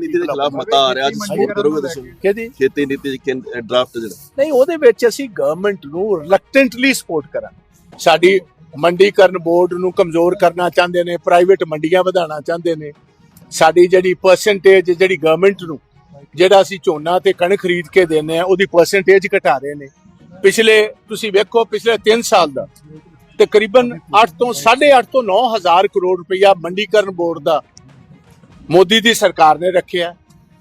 ਨੀਤੀ ਦੇ ਖਿਲਾਫ ਮਤਾ ਆ ਰਿਹਾ ਅੱਜ ਸਪੋਰਟ ਕਰੋਗੇ ਤੁਸੀਂ? ਕਿਹਦੀ? ਖੇਤੀ ਨੀਤੀ ਦੇ ਡਰਾਫਟ ਜਿਹੜਾ? ਨਹੀਂ ਉਹਦੇ ਵਿੱਚ ਅਸੀਂ ਗਵਰਨਮੈਂਟ ਨੂੰ ਰਿਲੈਕਟੈਂਟਲੀ ਸਪੋਰਟ ਕਰਾਂਗੇ। ਸਾਡੀ ਮੰਡੀਕਰਨ ਬੋਰਡ ਨੂੰ ਕਮਜ਼ੋਰ ਕਰਨਾ ਚਾਹੁੰਦੇ ਨੇ ਪ੍ਰਾਈਵੇਟ ਮੰਡੀਆਂ ਵਧਾਉਣਾ ਚਾਹੁੰਦੇ ਨੇ। ਸਾਡੀ ਜਿਹੜੀ ਪਰਸੈਂਟੇਜ ਜਿਹੜੀ ਗਵਰਨਮੈਂਟ ਨੂੰ ਜਿਹੜਾ ਅਸੀਂ ਝੋਨਾ ਤੇ ਕਣਕ ਖਰੀਦ ਕੇ ਦਿੰਦੇ ਆ ਉਹਦੀ ਪਰਸੈਂਟੇਜ ਘਟਾ ਰਹੇ ਨੇ। ਪਿਛਲੇ ਤੁਸੀਂ ਵੇਖੋ ਪਿਛਲੇ 3 ਸਾਲ ਦਾ ਤਕਰੀਬਨ 8 ਤੋਂ 8.5 ਤੋਂ 9000 ਕਰੋੜ ਰੁਪਇਆ ਮੰਡੀਕਰਨ ਬੋਰਡ ਦਾ ਮੋਦੀ ਦੀ ਸਰਕਾਰ ਨੇ ਰੱਖਿਆ।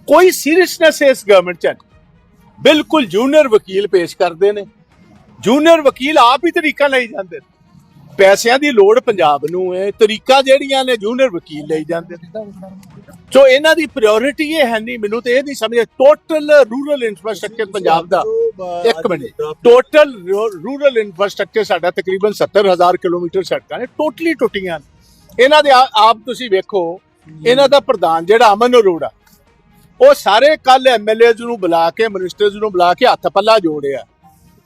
ਕੋਈ ਸੀਰੀਅਸਨੈਸ ਇਸ ਗਵਰਨਮੈਂਟ ਚ ਨਹੀਂ। ਬਿਲਕੁਲ ਜੂਨੀਅਰ ਵਕੀਲ ਪੇਸ਼ ਕਰਦੇ ਨੇ। ਜੂਨੀਅਰ ਵਕੀਲ ਆਪ ਹੀ ਤਰੀਕਾ ਲਈ ਜਾਂਦੇ ਨੇ। ਪੈਸਿਆਂ ਦੀ ਲੋੜ ਪੰਜਾਬ ਨੂੰ ਹੈ। ਤਰੀਕਾ ਜਿਹੜੀਆਂ ਨੇ ਜੂਨੀਅਰ ਵਕੀਲ ਲਈ ਜਾਂਦੇ ਨੇ। ਸੋ ਇਹਨਾਂ ਦੀ ਪ੍ਰਾਇੋਰਟੀ ਇਹ ਹੈ ਨਹੀਂ। ਮੈਨੂੰ ਤੇ ਇਹ ਨਹੀਂ ਸਮਝ ਟੋਟਲ ਰੂਰਲ ਇਨਫਰਾਸਟ੍ਰਕਚਰ ਪੰਜਾਬ ਦਾ। ਇੱਕ ਮਿੰਟ। ਟੋਟਲ ਰੂਰਲ ਇਨਫਰਾਸਟ੍ਰਕਚਰ ਸਾਡਾ ਤਕਰੀਬਨ 70000 ਕਿਲੋਮੀਟਰ ਸੜਕਾਂ ਨੇ ਟੋਟਲੀ ਟੁੱਟੀਆਂ ਨੇ। ਇਹਨਾਂ ਦੇ ਆਪ ਤੁਸੀਂ ਵੇਖੋ ਇਹਨਾਂ ਦਾ ਪ੍ਰਧਾਨ ਜਿਹੜਾ ਅਮਨ ਅਰੋੜਾ, ਉਹ ਸਾਰੇ ਕੱਲ ਐਮਐਲਏਜ਼ ਨੂੰ ਬੁਲਾ ਕੇ ਮਿਨਿਸਟਰਸ ਨੂੰ ਬੁਲਾ ਕੇ ਹੱਥ ਪੱਲਾ ਜੋੜਿਆ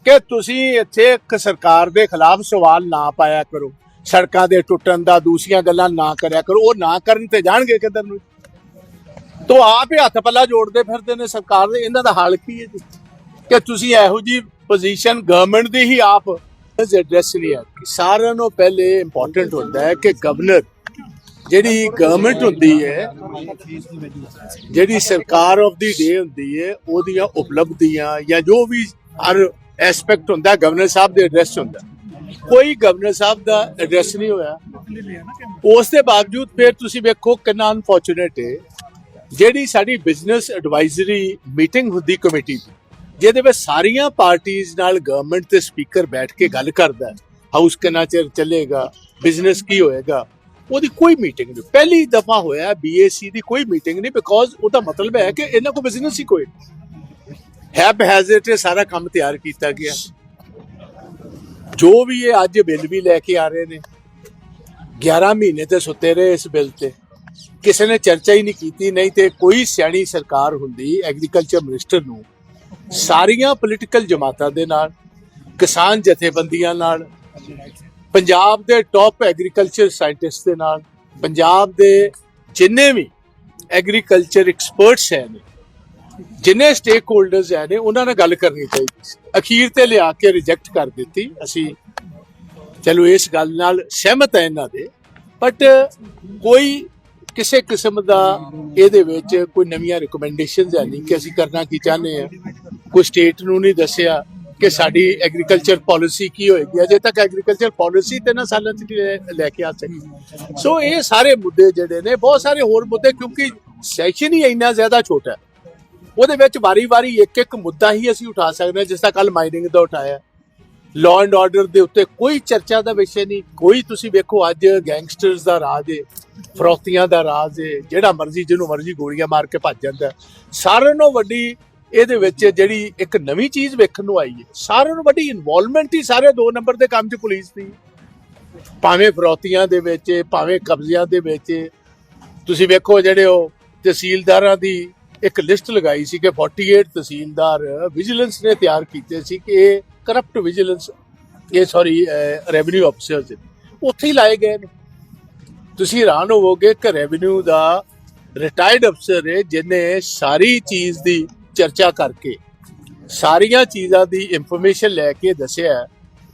ਕਿ ਤੁਸੀਂ ਇੱਥੇ ਇੱਕ ਸਰਕਾਰ ਦੇ ਖਿਲਾਫ ਸਵਾਲ ਨਾ ਪਾਇਆ ਕਰੋ, ਸੜਕਾਂ ਦੇ ਟੁੱਟਣ ਦਾ, ਦੂਸਰੀਆਂ ਗੱਲਾਂ ਨਾ ਕਰਿਆ ਕਰੋ, ਉਹ ਨਾ ਕਰਨ ਤੇ ਜਾਣਗੇ ਕਿੱਧਰ ਨੂੰ? ਤੋ ਆਪ ਹੀ ਹੱਥ ਪੱਲਾ ਜੋੜਦੇ ਫਿਰਦੇ ਨੇ ਸਰਕਾਰ ਦੇ, ਇਹਨਾਂ ਦਾ ਹਾਲ ਕੀ ਹੈ ਜੀ? ਕਿ ਤੁਸੀਂ ਇਹੋ ਜੀ ਪੋਜੀਸ਼ਨ ਗਵਰਨਮੈਂਟ ਦੀ ਹੀ ਆਪ ਐਡਰੈਸ ਨਹੀਂ ਹੈ। ਸਾਰਿਆਂ ਨੂੰ ਪਹਿਲੇ ਇੰਪੋਰਟੈਂਟ ਹੁੰਦਾ ਹੈ ਕਿ ਗਵਰਨਰ ਜਿਹੜੀ ਗਵਰਨਮੈਂਟ ਹੁੰਦੀ ਹੈ, ਜਿਹੜੀ ਸਰਕਾਰ ਆਫ ਦੀ ਡੇ ਹੁੰਦੀ ਹੈ, ਉਹਦੀਆਂ ਉਪਲਬਧੀਆਂ ਜਾਂ ਜੋ ਵੀ ਹਰ ਐਸਪੈਕਟ ਹੁੰਦਾ ਗਵਰਨਰ ਸਾਹਿਬ ਦੇ ਐਡਰੈਸ ਹੁੰਦਾ। ਕੋਈ ਗਵਰਨਰ ਸਾਹਿਬ ਦਾ ਐਡਰੈਸ ਨਹੀਂ ਹੋਇਆ। ਉਸ ਦੇ ਬਾਵਜੂਦ ਫਿਰ ਤੁਸੀਂ ਵੇਖੋ ਕਿੰਨਾ ਅਨਫੋਰਚੂਨੇਟ ਹੈ। ਜਿਹੜੀ ਸਾਡੀ ਬਿਜ਼ਨਸ ਐਡਵਾਈਜ਼ਰੀ ਮੀਟਿੰਗ ਹੁੰਦੀ ਕਮੇਟੀ ਦੀ, ਜਿਹਦੇ ਵਿੱਚ ਸਾਰੀਆਂ ਪਾਰਟੀਆਂ ਨਾਲ ਗਵਰਨਮੈਂਟ ਤੇ ਸਪੀਕਰ ਬੈਠ ਕੇ ਗੱਲ ਕਰਦਾ ਹਾਊਸ ਕਿੰਨਾ ਚਿਰ ਚੱਲੇਗਾ ਬਿਜ਼ਨਸ ਕੀ ਹੋਏਗਾ। ਉਹਦੀ ਕੋਈ ਮੀਟਿੰਗ ਨਹੀਂ। ਪਹਿਲੀ ਦਫਾ ਹੋਇਆ ਬੀਏਸੀ ਦੀ ਕੋਈ ਮੀਟਿੰਗ ਨਹੀਂ ਬਿਕੋਜ਼ ਉਹਦਾ ਮਤਲਬ ਹੈ ਕਿ ਇਹਨਾਂ ਕੋ ਬਿਜ਼ਨਸ ਹੀ ਕੋਈ ਹੈਪ ਹੈਜ਼ਿਟ ਸਾਰਾ ਕੰਮ ਤਿਆਰ ਕੀਤਾ ਗਿਆ। ਜੋ ਵੀ ਇਹ ਅੱਜ ਬਿੱਲ ਵੀ ਲੈ ਕੇ ਆ ਰਹੇ ਨੇ 11 ਮਹੀਨੇ ਤੇ ਸੁੱਤੇ ਰਹੇ ਇਸ ਬਿੱਲ ਤੇ। ਕਿਸੇ ਨੇ ਚਰਚਾ ਹੀ ਨਹੀਂ ਕੀਤੀ, ਨਹੀਂ ਤੇ ਕੋਈ ਸਿਆਣੀ ਸਰਕਾਰ ਹੁੰਦੀ ਐਗਰੀਕਲਚਰ ਮਿਨਿਸਟਰ ਨੂੰ, ਸਾਰੀਆਂ ਪੋਲੀਟੀਕਲ ਜਮਾਤਾਂ ਦੇ ਨਾਲ, ਕਿਸਾਨ ਜਥੇਬੰਦੀਆਂ ਨਾਲ ਪੰਜਾਬ ਦੇ ਟੌਪ ਐਗਰੀਕਲਚਰ ਸਾਇੰਟਿਸਟ ਦੇ ਨਾਲ, ਪੰਜਾਬ ਦੇ ਜਿੰਨੇ ਵੀ ਐਗਰੀਕਲਚਰ ਐਕਸਪਰਟਸ ਹੈ ਨੇ, ਜਿੰਨੇ ਸਟੇਕ ਹੋਲਡਰਸ ਹੈ ਨੇ, ਉਹਨਾਂ ਨਾਲ ਗੱਲ ਕਰਨੀ ਚਾਹੀਦੀ ਸੀ। ਅਖੀਰ ਤੇ ਲਿਆ ਕੇ ਰਿਜੈਕਟ ਕਰ ਦਿੱਤੀ। ਅਸੀਂ ਚਲੋ ਇਸ ਗੱਲ ਨਾਲ ਸਹਿਮਤ ਹੈ ਇਹਨਾਂ ਦੇ ਬਟ ਕੋਈ ਕਿਸੇ ਕਿਸਮ ਦਾ ਇਹਦੇ ਵਿੱਚ ਕੋਈ ਨਵੀਆਂ ਰეკਮੈਂਡੇਸ਼ਨਸ ਹੈ ਨਹੀਂ ਕਿ ਅਸੀਂ ਕਰਨਾ ਕੀ ਚਾਹੁੰਦੇ ਆ ਕੋਈ ਸਟੇਟ ਨੂੰ ਨਹੀਂ ਦੱਸਿਆ। ਕਿ ਸਾਡੀ ਐਗਰੀਕਲਚਰ ਪਾਲਿਸੀ ਕੀ ਹੋਏਗੀ? ਅਜੇ ਤੱਕ ਐਗਰੀਕਲਚਰ ਪਾਲਿਸੀ ਤੇ ਨਾ ਸਾਲਾਂ ਚ ਲੈ- ਕੇ ਆ ਸਕੀ। ਸੋ ਇਹ ਸਾਰੇ ਮੁੱਦੇ ਜਿਹੜੇ ਨੇ, ਬਹੁਤ ਸਾਰੇ ਹੋਰ ਮੁੱਦੇ, ਕਿਉਂਕਿ ਸੈਸ਼ਨ ਹੀ ਇੰਨਾ ਜ਼ਿਆਦਾ ਛੋਟਾ ਹੈ। ਉਹਦੇ ਵਿੱਚ ਵਾਰੀ-ਵਾਰੀ ਇੱਕ ਇੱਕ ਮੁੱਦਾ ਹੀ ਅਸੀਂ ਉਠਾ ਸਕਦੇ ਹਾਂ, ਜਿਸ ਤਰ੍ਹਾਂ ਕੱਲ ਮਾਈਨਿੰਗ ਦਾ ਉਠਾਇਆ ਲਾਅ ਐਂਡ ਆਰਡਰ ਦੇ ਉੱਤੇ ਕੋਈ ਚਰਚਾ ਦਾ ਵਿਸ਼ੇ ਨਹੀਂ, ਕੋਈ ਤੁਸੀਂ ਵੇਖੋ ਅੱਜ ਗੈਂਗਸਟਰਸ ਦਾ ਰਾਜ ਏ ਫਰੋਤੀਆਂ ਦਾ ਰਾਜ ਏ, ਜਿਹੜਾ ਮਰਜ਼ੀ ਜਿਹਨੂੰ ਮਰਜ਼ੀ ਗੋਲੀਆਂ ਮਾਰ ਕੇ ਭੱਜ ਜਾਂਦਾ ਸਾਰਿਆਂ ਨਾਲੋਂ ਵੱਡੀ ਇਹਦੇ ਵਿੱਚ ਜਿਹੜੀ ਇੱਕ ਨਵੀਂ ਚੀਜ਼ ਵੇਖਣ ਨੂੰ ਆਈ ਹੈ। ਸਾਰਿਆਂ ਨੂੰ ਵੱਡੀ ਇਨਵੋਲਵਮੈਂਟ ਹੀ ਸਾਰੇ ਦੋ ਨੰਬਰ ਦੇ ਕੰਮ 'ਚ ਪੁਲਿਸ ਦੀ। ਭਾਵੇਂ ਫਰੋਤੀਆਂ ਦੇ ਵਿੱਚ, ਭਾਵੇਂ ਕਬਜ਼ਿਆਂ ਦੇ ਵਿੱਚ। ਤੁਸੀਂ ਵੇਖੋ ਜਿਹੜੇ ਉਹ ਤਹਿਸੀਲਦਾਰਾਂ ਦੀ ਇੱਕ ਲਿਸਟ ਲਗਾਈ ਸੀ ਕਿ 48 ਤਹਿਸੀਲਦਾਰ ਵਿਜੀਲੈਂਸ ਨੇ ਤਿਆਰ ਕੀਤੇ ਸੀ ਕਿ ਇਹ ਕਰਪਟ ਵਿਜੀਲੈਂਸ ਇਹ ਸੌਰੀ ਰੈਵਨਿਊ ਅਫਸਰਸ ਉੱਥੇ ਹੀ ਲਾਏ ਗਏ ਨੇ। ਤੁਸੀਂ ਹੈਰਾਨ ਹੋਵੋਗੇ ਕਿ ਰੈਵਨਿਊ ਦਾ ਰਿਟਾਇਰਡ ਅਫਸਰ ਹੈ, ਜਿਹਨੇ ਸਾਰੀ ਚੀਜ਼ ਦੀ ਚਰਚਾ ਕਰਕੇ ਸਾਰੀਆਂ ਚੀਜ਼ਾਂ ਦੀ ਇਨਫੋਰਮੇਸ਼ਨ ਲੈ ਕੇ ਦੱਸਿਆ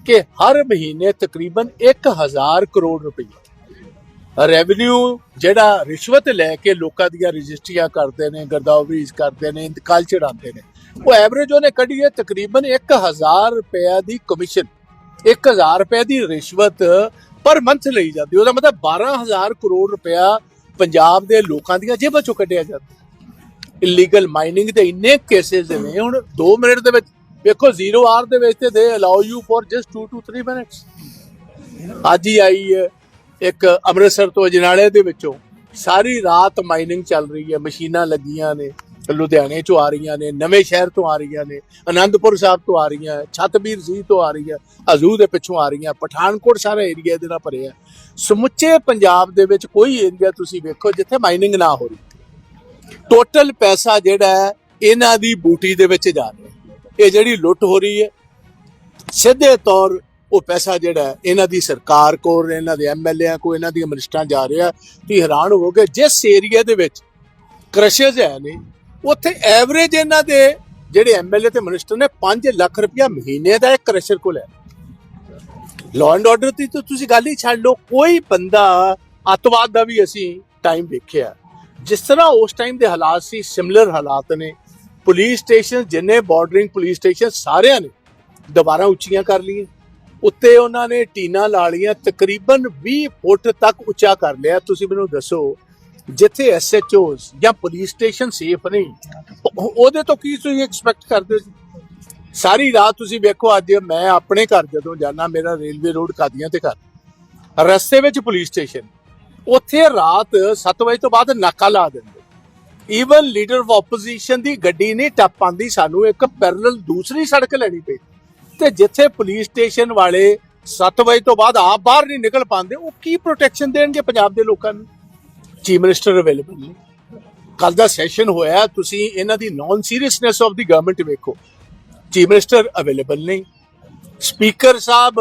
ਕਿ ਹਰ ਮਹੀਨੇ ਤਕਰੀਬਨ 1000 ਕਰੋੜ ਰੁਪਏ ਰੈਵਨਿਊ ਜਿਹੜਾ ਰਿਸ਼ਵਤ ਲੈ ਕੇ ਲੋਕਾਂ ਦੀਆਂ ਰਜਿਸਟਰੀਆਂ ਕਰਦੇ ਨੇ, ਗਰਦਾਵਰੀਜ਼ ਕਰਦੇ ਨੇ, ਇੰਤਕਾਲ ਚੜਾਉਂਦੇ ਨੇ, ਉਹ ਐਵਰੇਜ ਉਹਨੇ ਕੱਢੀ ਹੈ ਤਕਰੀਬਨ 1000 ਰੁਪਏ ਦੀ ਕਮਿਸ਼ਨ 1000 ਰੁਪਏ ਦੀ ਰਿਸ਼ਵਤ ਪਰ ਮੰਥ ਲਈ ਜਾਂਦੀ ਉਹਦਾ ਮਤਲਬ 12000 ਕਰੋੜ ਰੁਪਇਆ ਪੰਜਾਬ ਦੇ ਲੋਕਾਂ ਦੀਆਂ ਜੇਬਾਂ ਚੋਂ ਕੱਢਿਆ ਜਾਂਦਾ। ਇਲੀਗਲ ਮਾਈਨਿੰਗ ਦੇ ਇੰਨੇ ਕੇਸਿਸ ਨੇ, ਹੁਣ 2 ਮਿੰਟ ਦੇ ਵਿੱਚ, ਵੇਖੋ 0 ਆਰ ਦੇ ਵਿੱਚ ਤੇ ਦੇ allow you for just 2 two 3 minutes ਅੱਜ ਹੀ ਆਈ ਹੈ ਇੱਕ ਅੰਮ੍ਰਿਤਸਰ ਤੋਂ ਅਜਨਾਲੇ ਦੇ ਵਿੱਚੋਂ। ਸਾਰੀ ਰਾਤ ਮਾਈਨਿੰਗ ਚੱਲ ਰਹੀ ਹੈ, ਮਸ਼ੀਨਾਂ ਲੱਗੀਆਂ ਨੇ, ਲੁਧਿਆਣੇ ਚੋਂ ਆ ਰਹੀਆਂ ਨੇ, ਨਵੇਂ ਸ਼ਹਿਰ ਤੋਂ ਆ ਰਹੀਆਂ ਨੇ ਆਨੰਦਪੁਰ ਸਾਹਿਬ ਤੋਂ ਆ ਰਹੀਆਂ, ਛਤਬੀਰ ਜੀ ਤੋਂ ਆ ਰਹੀਆਂ ਅਜੂ ਦੇ ਪਿੱਛੋਂ ਆ ਰਹੀਆਂ, ਪਠਾਨਕੋਟ ਸਾਰਾ ਏਰੀਆ ਇਹਦੇ ਨਾਲ ਭਰਿਆ ਸਮੁੱਚੇ ਪੰਜਾਬ ਦੇ ਵਿੱਚ ਕੋਈ ਏਰੀਆ ਤੁਸੀਂ ਵੇਖੋ ਜਿੱਥੇ ਮਾਈਨਿੰਗ ਨਾ ਹੋ ਰਹੀ। ਟੋਟਲ ਪੈਸਾ ਜਿਹੜਾ ਇਹਨਾਂ ਦੀ ਬੂਟੀ ਦੇ ਵਿੱਚ ਜਾ ਰਿਹਾ ਇਹ ਜਿਹੜੀ ਲੁੱਟ ਹੋ ਰਹੀ ਹੈ, ਸਿੱਧੇ ਤੌਰ ਉਹ ਪੈਸਾ ਜਿਹੜਾ ਇਹਨਾਂ ਦੀ ਸਰਕਾਰ ਕੋਲ, ਇਹਨਾਂ ਦੇ ਐਮਐਲਏ ਕੋਲ, ਇਹਨਾਂ ਦੀਆਂ ਮਿਨਿਸਟਰਾਂ ਜਾ ਰਿਹਾ ਤੁਸੀਂ ਹੈਰਾਨ ਹੋਵੋਗੇ, ਜਿਸ ਏਰੀਆ ਦੇ ਵਿੱਚ ਕ੍ਰਸ਼ਰਸ ਹੈ ਨੇ ਉੱਥੇ ਐਵਰੇਜ ਇਹਨਾਂ ਦੇ ਜਿਹੜੇ ਐਮਐਲਏ ਤੇ ਮਿਨਿਸਟਰ ਨੇ 5 ਲੱਖ ਰੁਪਇਆ ਮਹੀਨੇ ਦਾ ਇੱਕ ਕ੍ਰਸ਼ਰ ਕੋਲ ਹੈ। ਲਾਅ ਐਂਡ ਆਰਡਰ ਦੀ ਤਾਂ ਤੁਸੀਂ ਗੱਲ ਹੀ ਛੱਡ ਲਓ, ਕੋਈ ਬੰਦਾ ਅੱਤਵਾਦ ਦਾ ਵੀ ਅਸੀਂ ਟਾਈਮ ਵੇਖਿਆ। ਜਿਸ ਤਰ੍ਹਾਂ ਉਸ ਟਾਈਮ ਦੇ ਹਾਲਾਤ ਸੀ ਸਿਮਿਲਰ ਹਾਲਾਤ ਨੇ। ਪੁਲਿਸ ਸਟੇਸ਼ਨ ਜਿੰਨੇ ਬਾਰਡਰਿੰਗ ਪੁਲਿਸ ਸਟੇਸ਼ਨ ਸਾਰਿਆਂ ਨੇ ਦੁਬਾਰਾ ਉੱਚੀਆਂ ਕਰ ਲਈਆਂ। ਉੱਤੇ ਉਹਨਾਂ ਨੇ ਟੀਨਾ ਲਾ ਲਈਆਂ, ਤਕਰੀਬਨ 20 ਫੁੱਟ ਤੱਕ ਉੱਚਾ ਕਰ ਲਿਆ। ਤੁਸੀਂ ਮੈਨੂੰ ਦੱਸੋ, ਜਿੱਥੇ ਐਸਐਚਓਸ ਜਾਂ ਪੁਲਿਸ ਸਟੇਸ਼ਨ ਸੇਫ ਨਹੀਂ ਉਹਦੇ ਤੋਂ ਕੀ ਤੁਸੀਂ ਐਕਸਪੈਕਟ ਕਰਦੇ ਸੀ? ਸਾਰੀ ਰਾਤ ਤੁਸੀਂ ਵੇਖੋ, ਅੱਜ ਮੈਂ ਆਪਣੇ ਘਰ ਜਦੋਂ ਜਾਣਾ ਮੇਰਾ ਰੇਲਵੇ ਰੋਡ ਕਾਦੀਆਂ ਤੇ ਘਰ। ਰਸਤੇ ਵਿੱਚ ਪੁਲਿਸ ਸਟੇਸ਼ਨ ਉੱਥੇ ਰਾਤ 7 ਵਜੇ ਤੋਂ ਬਾਅਦ ਨਾਕਾ ਲਾ ਦਿੰਦੇ। ਈਵਨ ਲੀਡਰ ਆਫ ਆਪੋਜੀਸ਼ਨ ਦੀ ਗੱਡੀ ਨਹੀਂ ਟੱਪ ਪਾਉਂਦੀ ਸਾਨੂੰ ਇੱਕ ਪੈਰਲਲ ਦੂਸਰੀ ਸੜਕ ਲੈਣੀ ਪਈ। ਤੇ ਜਿੱਥੇ ਪੁਲਿਸ ਸਟੇਸ਼ਨ ਵਾਲੇ 7 ਵਜੇ ਤੋਂ ਬਾਅਦ ਆਪ ਬਾਹਰ ਨਹੀਂ ਨਿਕਲ ਪਾਉਂਦੇ, ਉਹ ਕੀ ਪ੍ਰੋਟੈਕਸ਼ਨ ਦੇਣਗੇ ਪੰਜਾਬ ਦੇ ਲੋਕਾਂ ਨੂੰ? ਚੀਫ ਮਿਨਿਸਟਰ ਅਵੇਲੇਬਲ ਨਹੀਂ ਕੱਲ ਦਾ ਸੈਸ਼ਨ ਹੋਇਆ, ਤੁਸੀਂ ਇਹਨਾਂ ਦੀ non seriousness of the government ਵੇਖੋ। ਚੀਫ ਮਿਨਿਸਟਰ ਅਵੇਲੇਬਲ ਨਹੀਂ ਸਪੀਕਰ ਸਾਹਿਬ,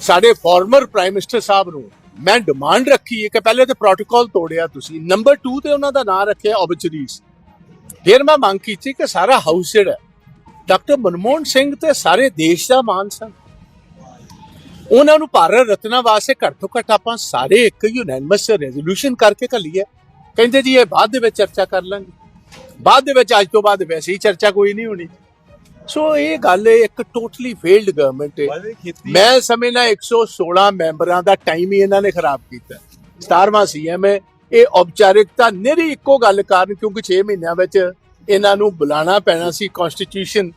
ਸਾਡੇ ਫਾਰਮਰ ਪ੍ਰਾਈਮ ਮਿਨਿਸਟਰ ਸਾਹਿਬ ਨੂੰ ਮੈਂ ਡਿਮਾਂਡ ਰੱਖੀ ਹੈ ਕਿ ਪਹਿਲੇ ਤੇ ਪ੍ਰੋਟੋਕਾਲ ਤੋੜਿਆ ਤੁਸੀਂ। ਨੰਬਰ 2 ਤੇ ਉਹਨਾਂ ਦਾ ਨਾਂ ਰੱਖਿਆ ਆਬਚਰੀਜ਼ ਫਿਰ ਮੈਂ ਮੰਗ ਕੀਤੀ ਕਿ ਸਾਰਾ ਹਾਊਸ ਜਿਹੜਾ ਡਾਕਟਰ ਮਨਮੋਹਨ ਸਿੰਘ ਤੇ ਸਾਰੇ ਦੇਸ਼ ਦਾ ਮਾਨ ਸਨ। ਉਹਨਾਂ ਨੂੰ ਭਾਰਤ ਰਤਨਾ ਵਾਸਤੇ ਘੱਟ ਤੋਂ ਘੱਟ ਆਪਾਂ ਸਾਰੇ ਇੱਕ ਯੂਨੈਨਿਮਸ ਰੈਜ਼ੋਲੂਸ਼ਨ ਕਰਕੇ ਘੱਲੀਏ। ਕਹਿੰਦੇ ਜੀ ਇਹ ਬਾਅਦ ਦੇ ਵਿੱਚ ਚਰਚਾ ਕਰ ਲਾਂਗੇ। ਬਾਅਦ ਦੇ ਵਿੱਚ ਅੱਜ ਤੋਂ ਬਾਅਦ ਵੈਸੇ ਹੀ ਚਰਚਾ ਕੋਈ ਨਹੀਂ ਹੋਣੀ। ਸੋ ਇਹ ਗੱਲ ਇੱਕ ਟੋਟਲੀ ਫੇਲਡ ਗਵਰਨਮੈਂਟ ਹੈ। ਮੈਂ ਸਮਝਦਾ 116 ਮੈਂਬਰਾਂ ਦਾ ਟਾਈਮ ਹੀ ਇਹਨਾਂ ਨੇ ਖਰਾਬ ਕੀਤਾ। 17ਵਾਂ ਸੀਐਮ ਹੈ। ਇਹ ਔਪਚਾਰਿਕਤਾ ਨਿਰੀ ਇੱਕੋ ਗੱਲ ਕਾਰਨ ਕਿਉਂਕਿ 6 ਮਹੀਨਿਆਂ ਵਿੱਚ ਇਹਨਾਂ ਨੂੰ ਬੁਲਾਣਾ ਪੈਣਾ ਸੀ। ਕਨਸਟੀਟਿਊਸ਼ਨ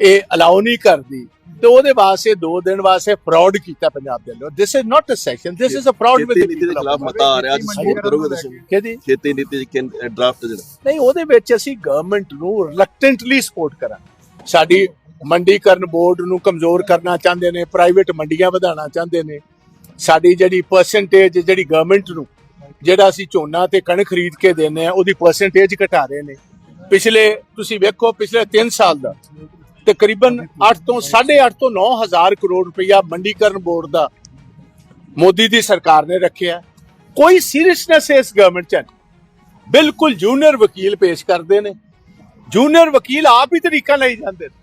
ਇਹ ਅਲਾਉ ਨਹੀਂ ਕਰਦੀ। ਤੇ ਉਹਦੇ ਵਾਸਤੇ 2 ਦਿਨ ਵਾਸਤੇ ਫਰਾਡ ਕੀਤਾ ਪੰਜਾਬ ਦੇ ਲੋਕ this is not a session this is a fraud ਨੀਤੀ ਦੇ ਖਿਲਾਫ ਮਤਾ ਆ ਰਿਹਾ। ਅੱਜ ਸਪੋਰਟ ਕਰੋਗੇ ਤੁਸੀਂ? ਕਿਹਦੀ ਖੇਤੀ ਨੀਤੀ ਦੇ ਡਰਾਫਟ ਜਿਹੜਾ। ਨਹੀਂ ਉਹਦੇ ਵਿੱਚ ਅਸੀਂ ਗਵਰਨਮੈਂਟ ਨੂੰ ਰਿਲੈਕਟੈਂਟਲੀ ਸਪੋਰਟ ਕਰਾਂ ਸਾਡੀ ਮੰਡੀਕਰਨ ਬੋਰਡ ਨੂੰ ਕਮਜ਼ੋਰ ਕਰਨਾ ਚਾਹੁੰਦੇ ਨੇ ਪ੍ਰਾਈਵੇਟ ਮੰਡੀਆਂ ਵਧਾਉਣਾ ਚਾਹੁੰਦੇ ਨੇ। ਸਾਡੀ ਜਿਹੜੀ ਪਰਸੈਂਟੇਜ ਜਿਹੜੀ ਗਵਰਨਮੈਂਟ ਨੂੰ, ਜਿਹੜਾ ਅਸੀਂ ਝੋਨਾ ਤੇ ਕਣਕ ਖਰੀਦ ਕੇ ਦਿੰਦੇ ਆ ਉਹਦੀ ਪਰਸੈਂਟੇਜ ਘਟਾ ਰਹੇ ਨੇ। ਪਿਛਲੇ, ਤੁਸੀਂ ਵੇਖੋ, ਪਿਛਲੇ 3 ਸਾਲ ਦਾ ਤਕਰੀਬਨ 8 ਤੋਂ 8.5 ਤੋਂ 9000 ਕਰੋੜ ਰੁਪਇਆ ਮੰਡੀਕਰਨ ਬੋਰਡ ਦਾ ਮੋਦੀ ਦੀ ਸਰਕਾਰ ਨੇ ਰੱਖਿਆ। ਕੋਈ ਸੀਰੀਅਸਨੈਸ ਇਸ ਗਵਰਨਮੈਂਟ ਚ ਬਿਲਕੁਲ ਜੂਨੀਅਰ ਵਕੀਲ ਪੇਸ਼ ਕਰਦੇ ਨੇ। ਜੂਨੀਅਰ ਵਕੀਲ ਆਪ ਹੀ ਤਰੀਕਾ ਲਈ ਜਾਂਦੇ ਨੇ।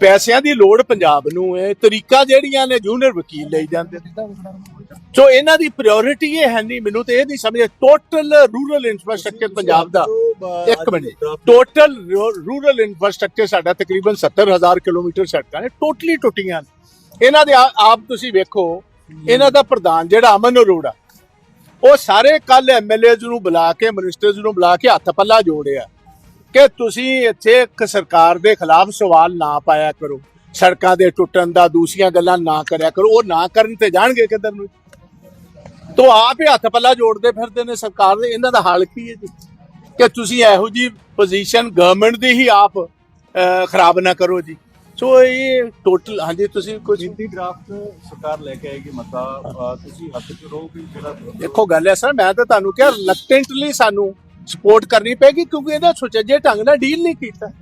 ਪੈਸਿਆਂ ਦੀ ਲੋੜ ਪੰਜਾਬ ਨੂੰ ਹੈ। ਤਰੀਕਾ ਜਿਹੜੀਆਂ ਨੇ ਜੂਨੀਅਰ ਵਕੀਲ ਲਈ ਜਾਂਦੇ ਨੇ। ਸੋ ਇਹਨਾਂ ਦੀ ਪ੍ਰਾਇੋਰਟੀ ਇਹ ਹੈ ਨਹੀਂ, ਮੈਨੂੰ ਤੇ ਇਹ ਨਹੀਂ ਸਮਝ ਟੋਟਲ ਰੂਰਲ ਇਨਫਰਾਸਟ੍ਰਕਚਰ ਪੰਜਾਬ ਦਾ ਇੱਕ ਮਿੰਟ। ਟੋਟਲ ਰੂਰਲ ਇਨਫਰਾਸਟ੍ਰਕਚਰ ਸਾਡਾ ਤਕਰੀਬਨ 70000 ਕਿਲੋਮੀਟਰ ਸੜਕਾਂ ਨੇ ਟੋਟਲੀ ਟੁੱਟੀਆਂ ਨੇ। ਇਹਨਾਂ ਦੇ ਆਪ ਤੁਸੀਂ ਵੇਖੋ, ਇਹਨਾਂ ਦਾ ਪ੍ਰਧਾਨ ਜਿਹੜਾ ਅਮਨ ਅਰੋੜਾ, ਉਹ ਸਾਰੇ ਕੱਲ ਐਮਐਲਏਜ਼ ਨੂੰ ਬੁਲਾ ਕੇ ਮਿਨਿਸਟਰਸ ਨੂੰ ਬੁਲਾ ਕੇ ਹੱਥ ਪੱਲਾ ਜੋੜਿਆ। ਕਿ ਤੁਸੀਂ ਇੱਥੇ ਇੱਕ ਸਰਕਾਰ ਦੇ ਖਿਲਾਫ ਸਵਾਲ ਨਾ ਪਾਇਆ ਕਰੋ। ਸੜਕਾਂ ਦੇ ਟੁੱਟਣ ਦਾ ਦੂਸਰੀਆਂ ਗੱਲਾਂ ਨਾ ਕਰਿਆ ਕਰੋ। ਉਹ ਨਾ ਕਰਨ ਤੇ ਜਾਣਗੇ ਕਿੱਧਰ ਨੂੰ? ਤੋ ਆਪ ਹੀ ਹੱਥ ਪੱਲਾ ਜੋੜਦੇ ਫਿਰਦੇ ਨੇ ਸਰਕਾਰ ਦੇ। ਇਹਨਾਂ ਦਾ ਹਾਲ ਕੀ ਹੈ ਜੀ? ਕਿ ਤੁਸੀਂ ਇਹੋ ਜੀ ਪੋਜੀਸ਼ਨ ਗਵਰਨਮੈਂਟ ਦੀ ਹੀ ਆਪ ਖਰਾਬ ਨਾ ਕਰੋ ਜੀ। ਸੋ ਇਹ ਟੋਟਲ ਹਾਂਜੀ ਤੁਸੀਂ ਕੁਝ ਜਿੰਦੀ ਡਰਾਫਟ ਸਰਕਾਰ ਲੈ ਕੇ ਆਏਗੀ ਮਤਾ ਤੁਸੀਂ ਹੱਥ ਚ ਰਹੋਗੇ ਜਿਹੜਾ ਦੇਖੋ ਗੱਲ ਹੈ ਸਰ ਮੈਂ ਤਾਂ ਤੁਹਾਨੂੰ ਕਿਹਾ ਰਿਲੈਕਟੈਂਟਲੀ ਸਾਨੂੰ ਸਪੋਰਟ ਕਰਨੀ ਪੈਗੀ ਕਿਉਂਕਿ ਇਹਦਾ ਸੁਚੱਜੇ ਢੰਗ ਨਾਲ ਡੀਲ ਨਹੀਂ ਕੀਤਾ।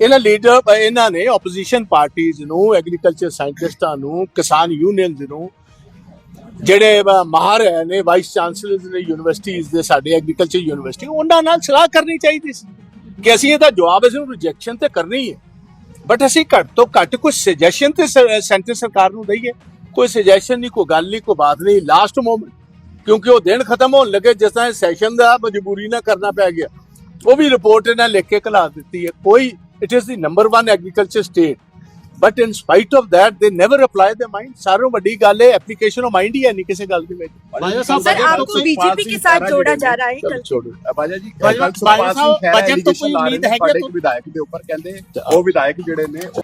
ਇਹਨਾਂ ਲੀਡਰ ਇਹਨਾਂ ਨੇ ਆਪੋਜੀਸ਼ਨ ਪਾਰਟੀਆਂ ਨੂੰ ਐਗਰੀਕਲਚਰ ਸਾਇੰਟਿਸਟਾਂ ਨੂੰ, ਕਿਸਾਨ ਯੂਨੀਅਨਸ ਨੂੰ, ਜਿਹੜੇ ਵਾ- ਮਾਹਰ ਨੇ ਵਾਈਸ ਚਾਂਸਲਰਸ ਨੇ ਯੂਨੀਵਰਸਿਟੀਜ਼ ਦੇ ਸਾਡੇ ਐਗਰੀਕਲਚਰ ਯੂਨੀਵਰਸਿਟੀ ਉਹਨਾਂ ਨਾਲ ਸਲਾਹ ਕਰਨੀ ਚਾਹੀਦੀ ਸੀ ਕਿ ਅਸੀਂ ਇਹਦਾ ਜਵਾਬ ਇਸ ਨੂੰ ਰਿਜੈਕਸ਼ਨ ਤੇ ਕਰਨੀ ਹੈ। ਬਟ ਅਸੀਂ ਘੱਟ ਤੋਂ ਘੱਟ ਕੁਝ ਸੁਜੈਸ਼ਨ ਤੇ ਸੈਂਟਰ ਸਰਕਾਰ ਨੂੰ ਦਈਏ। ਕੋਈ ਸੁਜੈਸ਼ਨ ਨਹੀਂ, ਕੋਈ ਗੱਲ ਨਹੀਂ, ਕੋਈ ਬਾਤ ਨਹੀਂ। ਲਾਸਟ ਮੋਮੈਂਟ ਕਿਉਂਕਿ ਉਹ ਦਿਨ ਖਤਮ ਹੋਣ ਲੱਗੇ ਜਿਸ ਤਰ੍ਹਾਂ ਸੈਸ਼ਨ ਦਾ ਮਜਬੂਰੀ ਨਾਲ ਕਰਨਾ ਪੈ ਗਿਆ। ਉਹ ਵੀ ਰਿਪੋਰਟ ਇਹਨਾਂ ਲਿਖ ਕੇ ਖਲਾ ਦਿੱਤੀ ਹੈ। ਕੋਈ it is the number 1 agriculture state but in spite of that they never apply their mind ਸਾਰੋਂ ਵੱਡੀ ਗੱਲ ਹੈ ਐਪਲੀਕੇਸ਼ਨ ਆਫ ਮਾਈਂਡ ਹੀ ਹੈ ਨਹੀਂ ਕਿਸੇ ਗੱਲ ਦੇ ਵਿੱਚ। ਸਰ ਆਪਕੋ ਬੀਜੇਪੀ ਕੇ ਸਾਥ ਜੋੜਾ ਜਾ ਰਹਾ ਹੈ ਛੋੜੋ। ਬਾਜਾ ਜੀ ਕੱਲ ਤੋਂ ਪਾਸ ਹੀ ਹੈ? ਬਜਟ ਤੋਂ ਕੋਈ ਉਮੀਦ ਹੈ ਕਿ ਵਿਧਾਇਕ ਦੇ ਉੱਪਰ ਕਹਿੰਦੇ ਉਹ ਵਿਧਾਇਕ ਜਿਹੜੇ ਨੇ